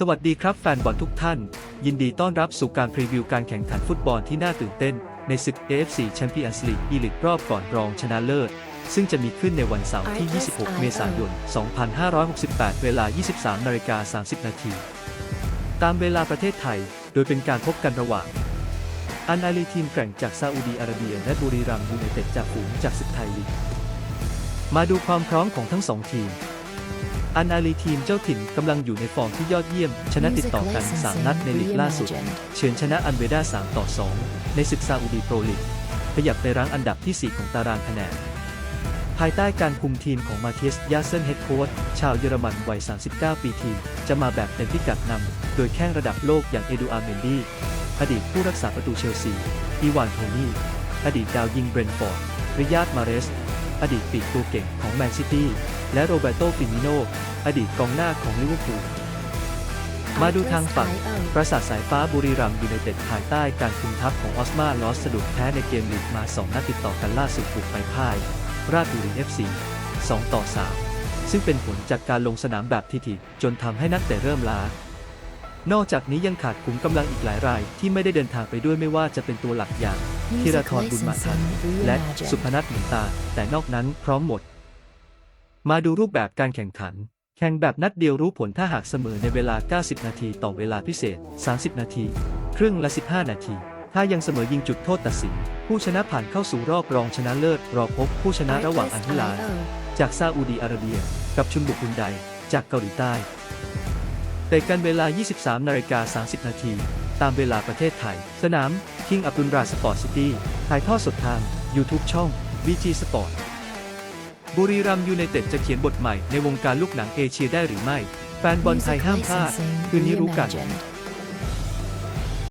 สวัสดีครับแฟนบอลทุกท่าน ยินดีต้อนรับสู่การพรีวิวการแข่งขันฟุตบอลที่น่าตื่นเต้น ในศึก AFC Champions League อีลิกรอบก่อนรองชนะเลิศ ซึ่งจะมีขึ้นในวันเสาร์ที่ 26 เมษายน 2568 เวลา 23นาฬิกา30 นาที ตามเวลาประเทศไทย โดยเป็นการพบกันระหว่าง อันอาลีทีมแกร่งจากซาอุดีอาระเบีย และบุรีรัมย์ยูไนเต็ดจากฝูงจากศึกไทยลีกมาดูความพร้อมของทั้งสองทีม อันอาลีทีมเจ้าถิ่นกำลังอยู่ในฟอร์มที่ยอดเยี่ยม ชนะติดต่อกัน 3 นัดในลีกล่าสุด เฉือนชนะอันเวด้า 3 ต่อ 2 ในศึกซาอุดีโปรลีกขยับไปรั้งอันดับที่ 4 ของตารางคะแนน ภายใต้การคุมทีมของมาเทียส ยาเซนเฮดโค้ชชาวเยอรมันวัย 39 ปีทีม จะมาแบบเต็มพิกัดนำ โดยแข้งระดับโลกอย่างเอดูอาร์เมนดี อดีตผู้รักษาประตูเชลซี อีวานโทนี่ อดีตดาวยิงเบรนฟอร์ด ริยาดมาเรส อดีตปีกตัวเก่งของแมนซิตี้และโรเบโตฟิมิโนอดีตกองหน้าของลิเวอร์พูลมาดูทางฝั่ง ปราสาทสายฟ้าบุรีรัมย์ยูไนเต็ดภายใต้การคุมทัพของออสมาลอสสะดุดแพ้ในเกมลีกมา 2 นัดติดต่อกันล่าสุดบุกไปพ่าย ราชบุรี FC 2ต่อ 3 ซึ่งเป็นผลจากการลงสนามแบบทีๆจนทำให้นักเตะเริ่มล้า นอกจากนี้ยังขาดขุมกำลังอีกหลายราย ที่ไม่ได้เดินทางไปด้วยไม่ว่าจะเป็นตัวหลักอย่างธีรทรบุญมาทัน และสุพนัทหมุนตา แต่นอกนั้นพร้อมหมด มาดูรูปแบบการแข่งขัน แข่งแบบนัดเดียวรู้ผลถ้าหากเสมอในเวลา 90 นาที ต่อเวลาพิเศษ 30 นาที ครึ่งละ 15 นาที ถ้ายังเสมอยิงจุดโทษตัดสิน ผู้ชนะผ่านเข้าสู่รอบรองชนะเลิศรอพบผู้ชนะระหว่างอันฮิลาลจากซาอุดีอาระเบีย กับชุนบุกฮุนไดจากเกาหลีใต้ แตะกันเวลา 23นาฬิกา30 นาที ตามเวลาประเทศไทย สนามคิงอับดุลราสปอร์ตซิตี้ ถ่ายทอดสดทาง YouTube ช่อง VG Sport บุรีรัมย์ยูไนเต็ดจะเขียนบทใหม่ในวงการลูกหนังเอเชียได้หรือไม่ แฟนบอลไทยห้ามพลาด คืนนี้รู้กัน